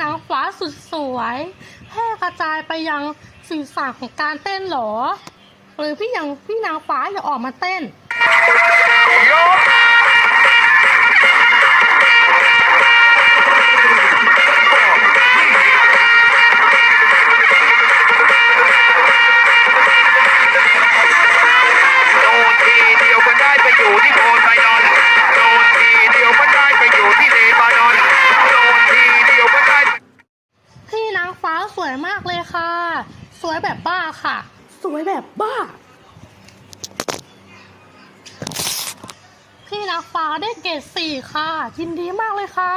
นางฟ้าสุดสวยแพร่กระจายไปยังสื่อสารของการเต้นหรอ หรือพี่ยังพี่นางฟ้าอยาออกมาเต้น มากเลยค่ะ สวยแบบบ้าค่ะ สวยแบบบ้า พี่นางฟ้าได้เกรดสี่ค่ะยินดีมากเลยค่ะ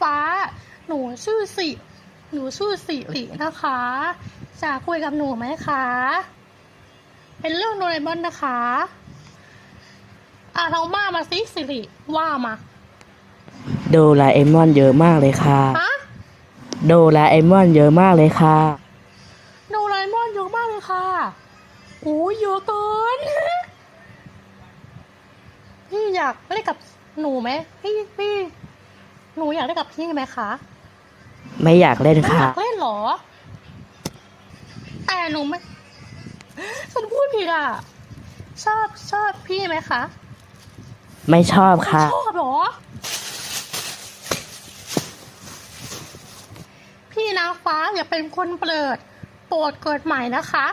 ฟ้า หนูชื่อสิหนูชื่อสิรินะคะจะคุยกับหนูไหมคะ เป็นเรื่องโดเรมอนนะคะอะเรามามาสิสิริว่ามาโดราเอมอนเยอะมากเลยค่ะ ฮะโดราเอมอนเยอะมากเลยค่ะ โดราเอมอนเยอะมากเลยค่ะโอ้ยเยอะเกิน พี่อยากเล่นกับหนูไหมพี่พี่ หนูอยากเล่นกับพี่ไหมคะไม่อยากเล่นไม่อค่ะ ยากเล่นเหรอ แต่หนูไม่ ฉันพูดผิดอะ ชอบชอบพี่ไหมคะ ไม่ชอบค่ะ ชอบเหรอ พี่นางฟ้าอย่าเป็นคนเปลิด โปรดเกิดใหม่นะคะ